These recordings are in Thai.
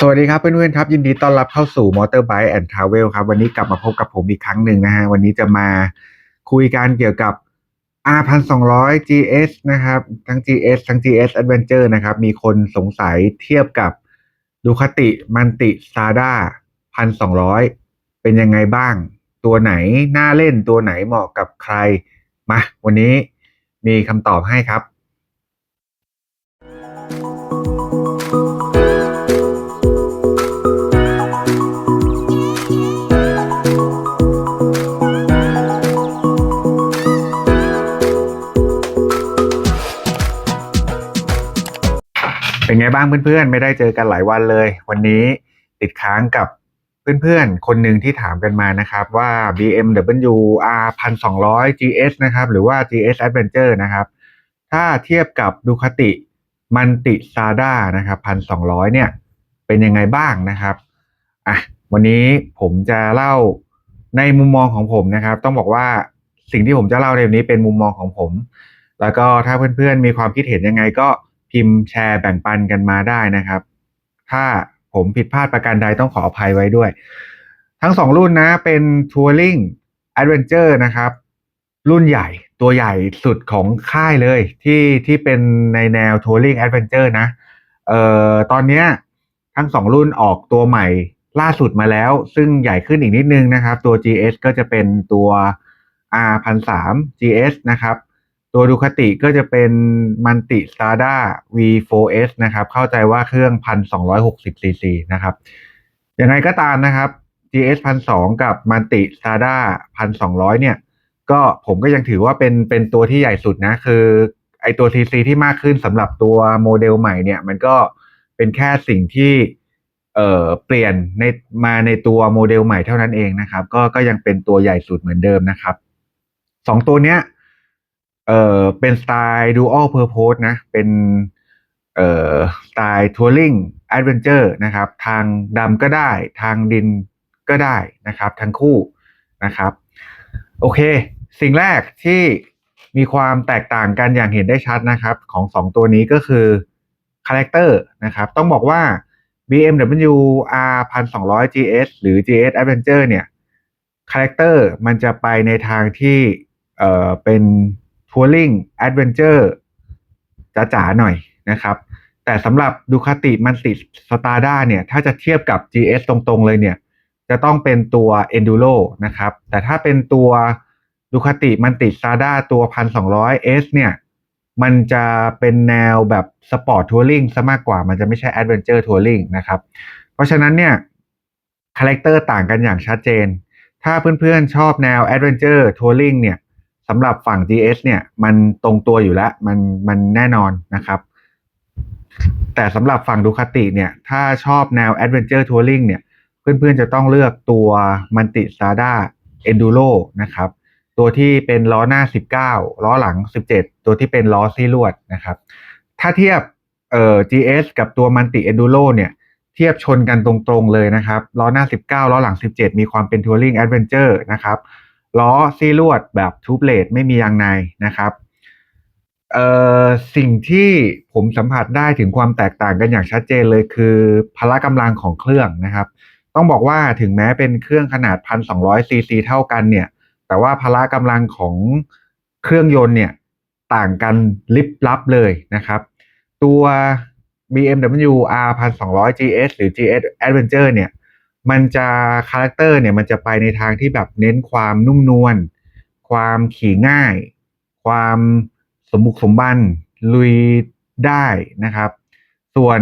สวัสดีครับเพื่อนๆครับ ยินดีต้อนรับเข้าสู่ Motorbike and Travel ครับ วันนี้กลับมาพบกับผมอีกครั้งหนึ่งนะฮะ วันนี้จะมาคุยกันเกี่ยวกับ R1200 GS นะครับ ทั้ง GS ทั้ง GS Adventure นะครับ มีคนสงสัยเทียบกับ Ducati Manti Strada 1200 เป็นยังไงบ้าง ตัวไหนน่าเล่นตัวไหนเหมาะกับใคร มา วันนี้มีคำตอบให้ครับ เป็นไงบ้างเพื่อนๆ ไม่ได้เจอกันหลายวันเลย วันนี้ติดค้างกับเพื่อนๆ คนหนึ่งที่ถามกันมานะครับว่า BMW R 1200 GS นะครับ หรือว่า GS Adventure นะครับ ถ้าเทียบกับ Ducati Manti Strada นะครับ1200เนี่ย เป็นยังไงบ้างนะครับอะวันนี้ผมจะเล่าในมุมมองของผมนะครับ ต้องบอกว่าสิ่งที่ผมจะเล่าในวันนี้เป็นมุมมองของผม แล้วก็ถ้าเพื่อนๆมีความคิดเห็นยังไงก็ พิมพ์แชร์แบ่งปันกันมาได้นะครับ ถ้าผมผิดพลาดประการใดต้องขออภัยไว้ด้วย ทั้งสองรุ่นนะเป็นทัวริงแอดเวนเจอร์นะครับ รุ่นใหญ่ตัวใหญ่สุดของค่ายเลย ที่ที่เป็นในแนวทัวริงแอดเวนเจอร์นะเอ่อตอนเนี้ยทั้งสองรุ่นออกตัวใหม่ล่าสุดมาแล้ว ซึ่งใหญ่ขึ้นอีกนิดนึงนะครับ ตัว GS ก็จะเป็นตัว R 1 3 GS นะครับ ตัวดูคาติก็จะเป็นมันติ s า a d a V4S นะครับ เข้าใจว่าเครื่อง 1,260 cc นะครับ ยังไงก็ตามนะครับ GS 1,200 กับมันติ s า a d a 1,200 เนี่ย ก็ผมก็ยังถือว่าเป็นเป็นตัวที่ใหญ่สุดนะ คือไอตัว cc ที่มากขึ้นสำหรับตัวโมเดลใหม่เนี่ย มันก็เป็นแค่สิ่งที่เอ่อเปลี่ยนในมาในตัวโมเดลใหม่เท่านั้นเองนะครับ ก็ก็ยังเป็นตัวใหญ่สุดเหมือนเดิมนะครับสองตัวเนี้ย เอ่อเป็นสไตล์ dual purpose นะ เป็นเอ่อสไตล์ touring adventure นะครับ ทางดำก็ได้ ทางดินก็ได้นะครับ ทั้งคู่นะครับ โอเค สิ่งแรกที่มีความแตกต่างกันอย่างเห็นได้ชัดนะครับ ของสองตัวนี้ก็คือคาแรคเตอร์นะครับ ต้องบอกว่า BMW R 1200 GS หรือ GS Adventure เนี่ยคาแรคเตอร์มันจะไปในทางที่เอ่อเป็น Touring Adventure จ๋าๆหน่อยนะครับ แต่สำหรับ Ducati Manti Strada เนี่ย ถ้าจะเทียบกับ GS ตรงๆเลยเนี่ย จะต้องเป็นตัว Enduro นะครับ แต่ถ้าเป็นตัว Ducati Manti Strada ตัว 1200S เนี่ยมันจะเป็นแนวแบบสปอร์ตทัวริงซะมากกว่า มันจะไม่ใช่ Adventure Touring นะครับ เพราะฉะนั้นเนี่ยคาแรคเตอร์ต่างกันอย่างชัดเจน ถ้าเพื่อนๆชอบแนว Adventure Touring เนี่ย สำหรับฝั่ง GS เนี่ยมันตรงตัวอยู่แล้วมันมันแน่นอนนะครับ แต่สำหรับฝั่งดูคาติเนี่ยถ้าชอบแนว Adventure Touring เนี่ยเพื่อนๆจะต้องเลือกตัว Manti Strada Enduro นะครับ ตัวที่เป็นล้อหน้า 19 ล้อหลัง 17 ตัวที่เป็นล้อซี่ลวดนะครับ ถ้าเทียบเอ่อ GS กับตัว Manti Enduro เนี่ยเทียบชนกันตรงๆเลยนะครับล้อหน้า 19 ล้อหลัง 17 มีความเป็น Touring Adventure นะครับ ล้อซี่ลวดแบบทูบเลดไม่มียางในนะครับเอ่อสิ่งที่ผมสัมผัสได้ถึงความแตกต่างกันอย่างชัดเจนเลยคือพละกำลังของเครื่องนะครับ ต้องบอกว่าถึงแม้เป็นเครื่องขนาด 1,200ซีซีเท่ากันเนี่ย แต่ว่าพละกำลังของเครื่องยนต์เนี่ยต่างกันลิบลับเลยนะครับ ตัว BMW R 1200 GS หรือ GS Adventure เนี่ย มันจะคาแรคเตอร์เนี่ยมันจะไปในทางที่แบบเน้นความนุ่มนวลความขี่ง่าย ความสมบุกสมบันลุยได้นะครับ ส่วน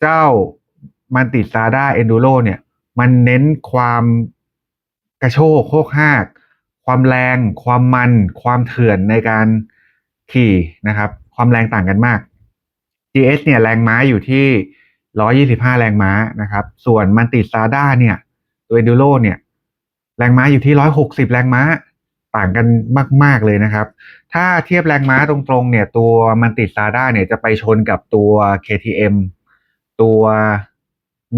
เจ้ามันติดซาด้าเอนดูโรเนี่ย มันเน้นความกระโชกโคกหาก ความแรง ความมัน ความเถื่อนในการขี่นะครับ ความแรงต่างกันมาก GS เนี่ยแรงม้าอยู่ที่ 125 แรงม้านะครับ ส่วนมันติซาด้าเนี่ย ตัว Enduro เนี่ย แรงม้าอยู่ที่ 160 แรงม้า ต่างกันมาก ๆ เลยนะครับ ถ้าเทียบแรงม้าตรงๆ เนี่ย ตัวมันติซาด้าเนี่ยจะไปชนกับตัว KTM ตัว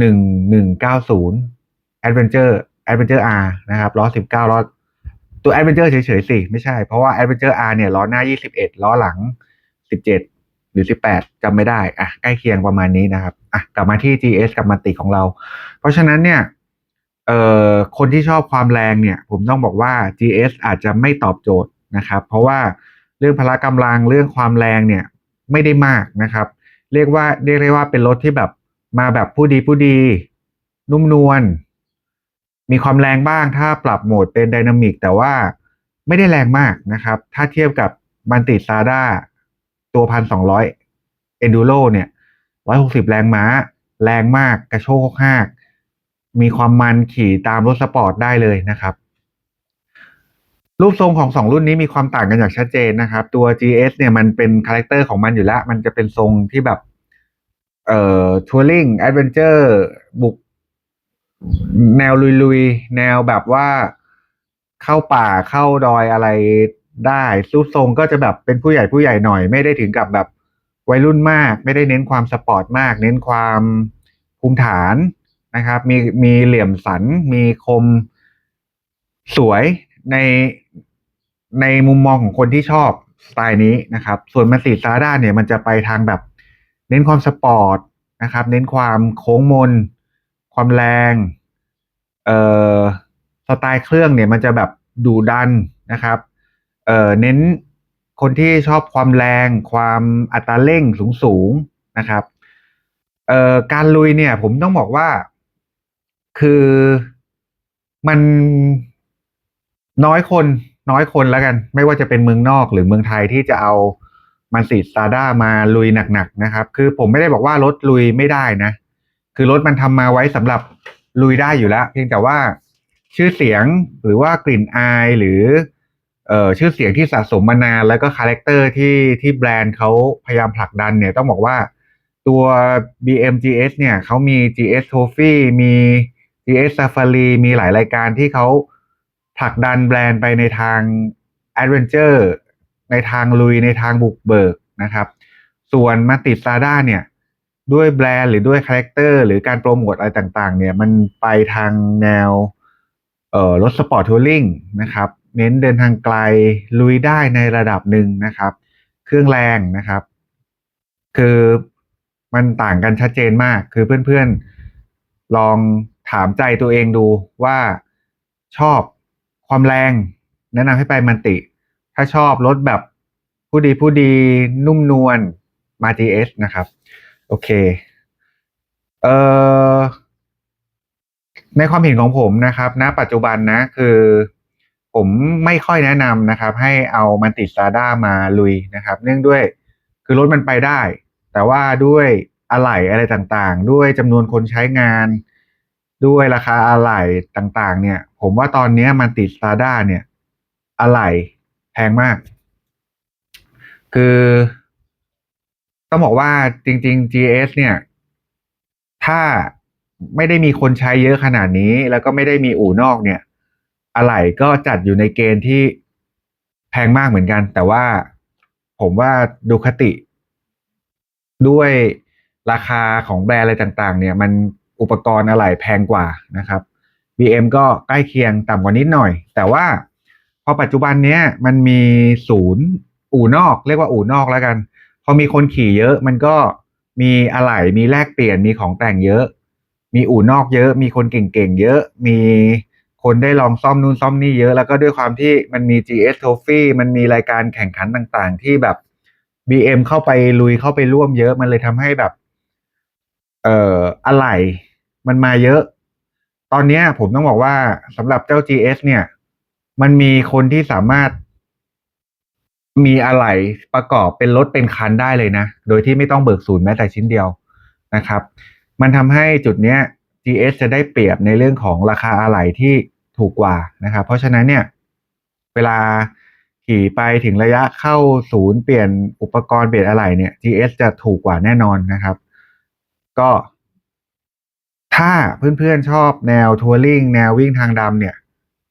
1190 Adventure Adventure R นะครับล้อ 19 ล้อ ตัว Adventure เฉยๆสิ ไม่ใช่ เพราะว่า Adventure R เนี่ยล้อหน้า 21 ล้อหลัง 17 หรือสิบแปดจำไม่ได้อะใกล้เคียงประมาณนี้นะครับอะกลับมาที่ GS กับมันติของเรา เพราะฉะนั้นเนี่ยเอ่อคนที่ชอบความแรงเนี่ย ผมต้องบอกว่า GS อาจจะไม่ตอบโจทย์นะครับ เพราะว่าเรื่องพละกำลังเรื่องความแรงเนี่ยไม่ได้มากนะครับ เรียกว่าเรียกได้ว่าเป็นรถที่แบบมาแบบผู้ดีผู้ดี นุ่มนวลมีความแรงบ้างถ้าปรับโหมดเป็นไดนามิกแต่ว่าไม่ได้แรงมากนะครับ ถ้าเทียบกับมันติซาด้า ตัวพันสองร้อยเอนดูโรเนี่ยร้อยหกสิบแรงม้า แรงมากกระโชกหากมีความมันขี่ตามรถสปอร์ตได้เลยนะครับ รูปทรงของสองรุ่นนี้มีความต่างกันอย่างชัดเจนนะครับ ตัว GS เนี่ยมันเป็นคาแรคเตอร์ของมันอยู่แล้ว มันจะเป็นทรงที่แบบ เอ่อทัวริงแอดเวนเจอร์บุก แนวลุยๆ แนวแบบว่าเข้าป่าเข้าดอยอะไร ได้รูปทรงก็จะแบบเป็นผู้ใหญ่ผู้ใหญ่หน่อย ไม่ได้ถึงกับแบบวัยรุ่นมาก ไม่ได้เน้นความสปอร์ตมาก เน้นความภูมิฐานนะครับ มีมีเหลี่ยมสัน มีคมสวยในในมุมมองของคนที่ชอบสไตล์นี้นะครับ ส่วนมาติซาด้าเนี่ยมันจะไปทางแบบ เน้นความสปอร์ตนะครับ เน้นความโค้งมน ความแรง เอ่อสไตล์เครื่องเนี่ยมันจะแบบดุดันนะครับ เอ่อเน้นคนที่ชอบความแรง ความอัตราเร่งสูงสูงๆนะครับเอ่อการลุยเนี่ย ผมต้องบอกว่า คือมันน้อยคนน้อยคนแล้วกัน ไม่ว่าจะเป็นเมืองนอกหรือเมืองไทยที่จะเอามันสีซาด้ามาลุยหนักๆนะครับ คือผมไม่ได้บอกว่ารถลุยไม่ได้นะ คือรถมันทำมาไว้สำหรับลุยได้อยู่แล้ว เพียงแต่ว่าชื่อเสียงหรือว่ากลิ่นอายหรือ เอ่อชื่อเสียงที่สะสมมานานแล้วก็คาแรคเตอร์ที่ที่แบรนด์เขาพยายามผลักดันเนี่ยต้องบอกว่าตัว BMGS เนี่ยเขามี GS Trophy มี GS Safari มีหลายรายการที่เขาผลักดันแบรนด์ไปในทาง Adventure ในทางลุยในทางบุกเบิกนะครับ ส่วนมาติดซาด้าเนี่ย ด้วยแบรนด์หรือด้วยคาแรคเตอร์หรือการโปรโมทอะไรต่างๆ เนี่ย มันไปทางแนวเอ่อรถสปอร์ตทัวริงนะครับ เน้นเดินทางไกลลุยได้ในระดับหนึ่งนะครับ เครื่องแรงนะครับ คือมันต่างกันชัดเจนมาก คือเพื่อนๆลองถามใจตัวเองดูว่าชอบความแรง แนะนำให้ไปมันติ ถ้าชอบรถแบบผู้ดีผู้ดีนุ่มนวลมา GS นะครับ โอเคเอ่อในความเห็นของผมนะครับณปัจจุบันนะคือ ผมไม่ค่อยแนะนำนะครับ ให้เอามันติดซาด้ามาลุยนะครับ เนื่องด้วยคือรถมันไปได้ แต่ว่าด้วยอะไหล่อะไรต่างๆ ด้วยจำนวนคนใช้งาน ด้วยราคาอะไหล่ต่างๆ เนี่ย ผมว่าตอนนี้มันติดซาด้าเนี่ยอะไหล่แพงมาก คือ ต้องบอกว่าจริง ๆ GS เนี่ย ถ้าไม่ได้มีคนใช้เยอะขนาดนี้ แล้วก็ไม่ได้มีอู่นอกเนี่ย อะไหล่ก็จัดอยู่ในเกณฑ์ที่แพงมากเหมือนกัน แต่ว่าผมว่าดูคติ ด้วยราคาของแบรนด์อะไรต่างๆ เนี่ย มันอุปกรณ์อะไหล่แพงกว่านะครับ BM ก็ใกล้เคียงต่ำกว่านิดหน่อย แต่ว่าพอปัจจุบันเนี้ยมันมีศูนย์อู่นอก เรียกว่าอู่นอกแล้วกัน พอมีคนขี่เยอะมันก็มีอะไหล่มีแลกเปลี่ยนมีของแต่งเยอะ มีอู่นอกเยอะ มีคนเก่งๆเยอะ มี คนได้ลองซ่อมนู่นซ่อมนี่เยอะ แล้วก็ด้วยความที่มันมี GS Trophy มันมีรายการแข่งขันต่างๆ ที่แบบ BM เข้าไปลุยเข้าไปร่วมเยอะมันเลยทำให้แบบ เอ่ออะไหล่มันมาเยอะ ตอนนี้ผมต้องบอกว่าสำหรับเจ้า GS เนี่ย มันมีคนที่สามารถมีอะไหล่ประกอบเป็นรถเป็นคันได้เลยนะ โดยที่ไม่ต้องเบิกศูนย์แม้แต่ชิ้นเดียวนะครับ มันทำให้จุดเนี้ย GS จะได้เปรียบในเรื่องของราคาอะไหล่ที่ ถูกกว่านะครับ เพราะฉะนั้นเนี่ยเวลาขี่ไปถึงระยะเข้าศูนย์เปลี่ยนอุปกรณ์เปลี่ยนอะไหล่เนี่ย GS จะถูกกว่าแน่นอนนะครับ ก็ ถ้าเพื่อนๆชอบแนวทัวริงแนววิ่งทางดำเนี่ย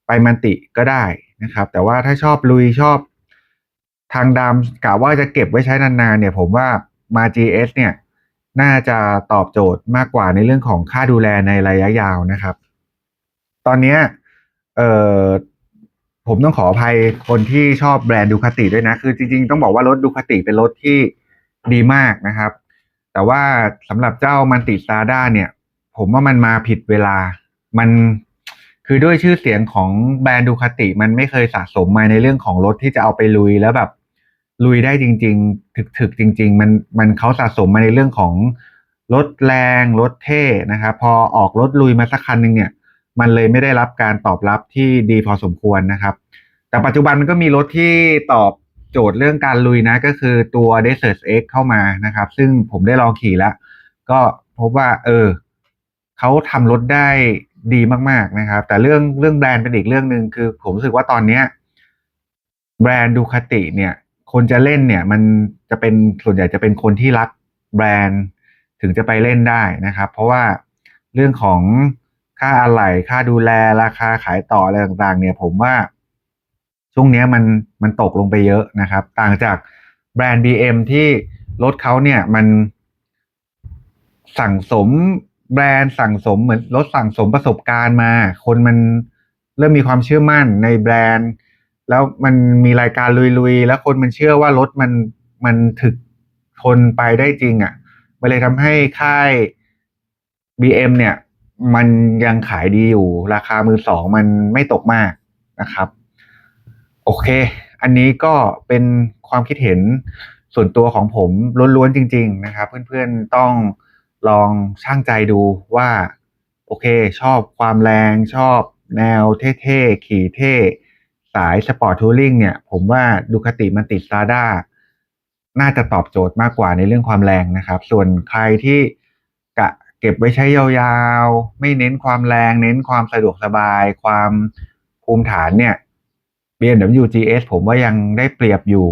ไปมันติก็ได้นะครับ แต่ว่าถ้าชอบลุยชอบทางดำกะว่าจะเก็บไว้ใช้นานๆเนี่ย ผมว่ามา GS เนี่ย น่าจะตอบโจทย์มากกว่าในเรื่องของค่าดูแลในระยะยาวนะครับ ตอนนี้ เอ่อผมต้องขออภัยคนที่ชอบแบรนด์ดูคาติด้วยนะ คือจริงๆ ต้องบอกว่ารถดูคาติเป็นรถที่ดีมากนะครับ แต่ว่าสำหรับเจ้ามันติซาด้าเนี่ย ผมว่ามันมาผิดเวลา มันคือด้วยชื่อเสียงของแบรนด์ดูคาติมันไม่เคยสะสมมาในเรื่องของรถที่จะเอาไปลุยแล้วแบบลุยได้จริง ๆ ถึกๆจริง ๆ มันมันเขาสะสมมาในเรื่องของรถแรงรถเท่นะครับ พอออกรถลุยมาสักคันหนึ่งเนี่ย มันเลยไม่ได้รับการตอบรับที่ดีพอสมควรนะครับ แต่ปัจจุบันมันก็มีรถที่ตอบโจทย์เรื่องการลุยนะ ก็คือตัว Desert X เข้ามานะครับ ซึ่งผมได้ลองขี่แล้ว ก็พบว่า เออเขาทำรถได้ดีมาก ๆนะครับ แต่เรื่องเรื่องแบรนด์เป็นอีกเรื่องหนึ่งคือ ผมรู้สึกว่าตอนเนี้ยแบรนด์ดูคาติเนี่ย คนจะเล่นเนี่ย มันจะเป็นส่วนใหญ่จะเป็นคนที่รักแบรนด์ถึงจะไปเล่นได้นะครับ เพราะว่าเรื่องของ ค่าอะไหล่ค่าดูแลราคาขายต่ออะไรต่างๆ เนี่ย ผมว่า ช่วงนี้มันมันตกลงไปเยอะนะครับ ต่างจากแบรนด์ BM ที่รถเขาเนี่ยมันสั่งสมแบรนด์สั่งสมเหมือนรถสั่งสมประสบการณ์มา คนมันเริ่มมีความเชื่อมั่นในแบรนด์ แล้วมันมีรายการลุยๆ แล้วคนมันเชื่อว่ารถมันมันถึกทนไปได้จริงอะ่ะมันเลยทำให้ค่าย BM เนี่ย มันยังขายดีอยู่ ราคามือสองมันไม่ตกมากนะครับ โอเค อันนี้ก็เป็นความคิดเห็นส่วนตัวของผมล้วนๆจริง ๆ นะครับ เพื่อนๆต้องลองช่างใจดูว่า โอเค ชอบความแรงชอบแนวเท่ๆ ขี่เท่สายสปอร์ตทัวริงเนี่ย ผมว่าดูคติมันติดซาด้าน่าจะตอบโจทย์มากกว่าในเรื่องความแรงนะครับ ส่วนใครที่ เก็บไว้ใช้ยาวๆ ไม่เน้นความแรง เน้นความสะดวกสบาย ความภูมิฐานเนี่ย BMW GS ผมว่ายังได้เปรียบอยู่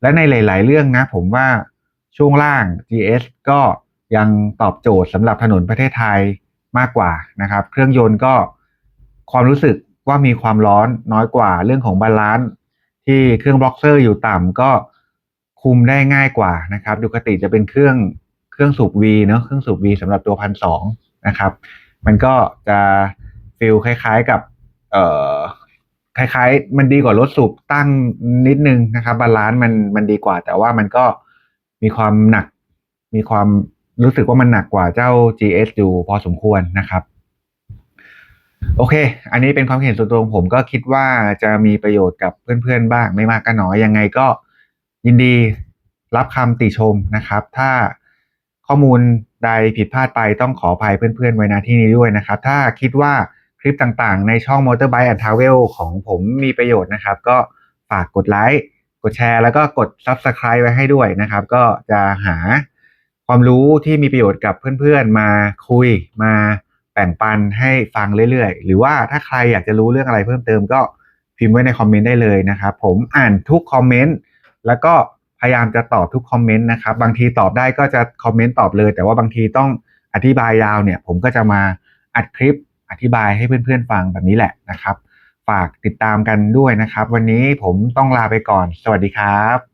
และในหลาย ๆ เรื่องนะ ผมว่าช่วงล่าง GS ก็ยังตอบโจทย์สำหรับถนนประเทศไทยมากกว่านะครับ เครื่องยนต์ก็ความรู้สึกว่ามีความร้อนน้อยกว่าเรื่องของบาลานซ์ที่เครื่องบล็อกเซอร์อยู่ต่ำก็คุมได้ง่ายกว่านะครับดูคติจะเป็นเครื่อง รื่องสูบ V เนาะเครื่องสูบ V สำหรับตัวพันสองนะครับ มันก็จะฟีลคล้ายๆกับเอ่อคล้ายๆ มันดีกว่ารถสูบตั้งนิดนึงนะครับบาลานซ์มันมันดีกว่า แต่ว่ามันก็มีความหนัก มีความรู้สึกว่ามันหนักกว่าเจ้า GS อยู่พอสมควรนะครับโอเค อันนี้เป็นความเห็นส่วนตัวของผมก็คิดว่าจะมีประโยชน์กับเพื่อนๆบ้างไม่มากก็น้อยยังไงก็ยินดีรับคำติชมนะครับ ถ้า ข้อมูลใดผิดพลาดไปต้องขออภัยเพื่อนๆ ไว้นะที่นี้ด้วยนะครับ ถ้าคิดว่าคลิปต่างๆ ในช่อง Motorbike and Travel ของผมมีประโยชน์นะครับ ก็ฝากกดไลค์กดแชร์แล้วก็กด Subscribe ไว้ให้ด้วยนะครับ ก็จะหาความรู้ที่มีประโยชน์กับเพื่อนๆ มาคุยมาแบ่งปันให้ฟังเรื่อยๆ หรือว่าถ้าใครอยากจะรู้เรื่องอะไรเพิ่มเติมก็พิมพ์ไว้ในคอมเมนต์ได้เลยนะครับ ผมอ่านทุกคอมเมนต์แล้วก็ พยายามจะตอบทุกคอมเมนต์นะครับ บางทีตอบได้ก็จะคอมเมนต์ตอบเลย แต่ว่าบางทีต้องอธิบายยาวเนี่ย ผมก็จะมาอัดคลิปอธิบายให้เพื่อนๆฟังแบบนี้แหละนะครับ ฝากติดตามกันด้วยนะครับ วันนี้ผมต้องลาไปก่อน สวัสดีครับ